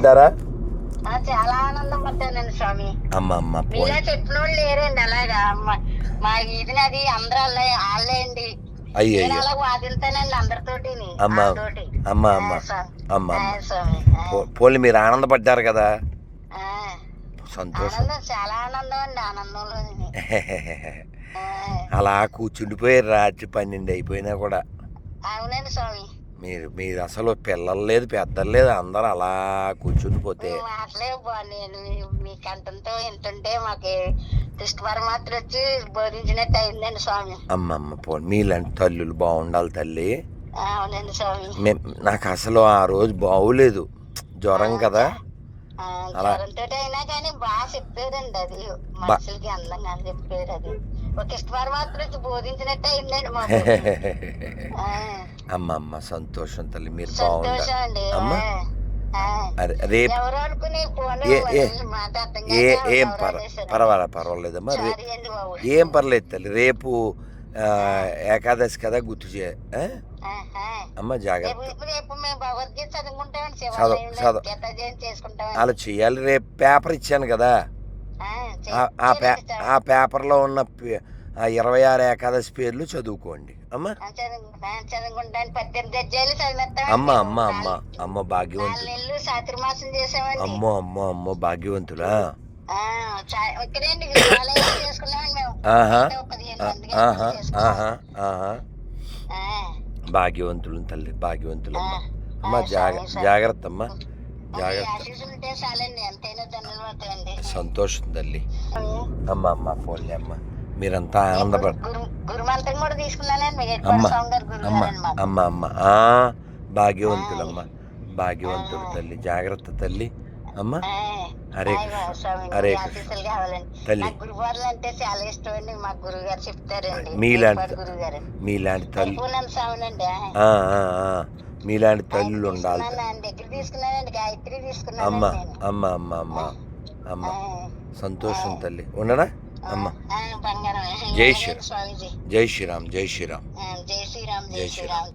ధర చాలా ఆనందం పడ్డానండి స్వామి. అమ్మ అమ్మ మీలా చెప్పిన వాళ్ళు లేరండి అలాగా. మా- ఇది నాది అందరూ వాళ్ళే వాళ్ళే అండి. అయ్యో అలా వాదిస్తానండి అందరితోటి అమ్మ అమ్మ అమ్మ అమ్మ అమ్మ. స్వామి ఆ, పో- పోనీ మీరు ఆనందపడ్డారు కదా. సంతోషం. చాలా ఆనందం అండి ఆనందంలో అలా కూర్చుండిపోయారు రాత్రి పన్నెండు అయిపోయినా కూడా. అవునండి స్వామి. మీరు మీరు అసలు పిల్లలు లేదు పెద్దలు లేదు అందరూ అలా బా- నేను మీ- మీ కంఠంతో వింటుంటే మాకు కృష్ణ పరమాత్మ వచ్చి బోధించినట్టు అయిందండి స్వామి. అమ్మ అమ్మ పోనీ మీలాంటి తల్లులు బాగుండాలి తల్లి. అవునండి స్వామి. నాకు అసలు ఆ రోజు బాగోలేదు జ్వరం కదా. అయినా కానీ బాగా చెప్పారండి అది. మనుషులకి అందంగా చెప్పారు అది. ఒక వచ్చి బోధించినట్టు అయిందండి మాకు ఆ, అమ్మ అమ్మ సంతోషం తల్లి మీరు బాగుండాలి. అమ్మ? రేపు ఏ-. పర్వాలే పర్వాలేదమ్మా. ఏం పర్లేదు తల్లి రేపు ఏకాదశి కదా గుర్తు చే. అమ్మ జాగ్రత్త. చదువు- చదువు. అలా చెయ్యాలి రేపు పేపర్ ఇచ్చాను కదా. ఆ, పేపర్లో ఉన్న ఆ ఇరవై ఆరు ఏకాదశి పేర్లు చదువుకోండి. అమ్మ? అమ్మ అమ్మ అమ్మ అమ్మ భాగ్యవంతులు అమ్మో అమ్మో అమ్మో భాగ్యవంతులా భాగ్యవంతులు తల్లి భాగ్యవంతులమ్మ. ఆ, అమ్మ. జాగ్రత్త అమ్మ. జాగ్రత్త. సంతోషం తల్లి. అమ్మ అమ్మ ఫోన్లే అమ్మ. మీరంతా ఆనందపడ గురు గురుమంత్రం కూడా తీసుకున్నానండి మీ హెడ్ అమ్మ అమ్మ భాగ్యవంతులమ్మ. భాగ్యవంతుడు తల్లి జాగ్రత్త తల్లి. అమ్మ హరే హరే ఆశీస్సులు కావాలండి. తల్లి. మీలాంటి- మీలాంటి తల్లి. మీలాంటి తల్లులు ఉండాలి అమ్మ అమ్మ అమ్మ అమ్మ అమ్మ. సంతోషం తల్లి. ఉండనా? ఆ, అమ్మ. జై శ్రీరామ్. జై శ్రీరామ్. జై శ్రీరామ్ జై శ్రీరామ్.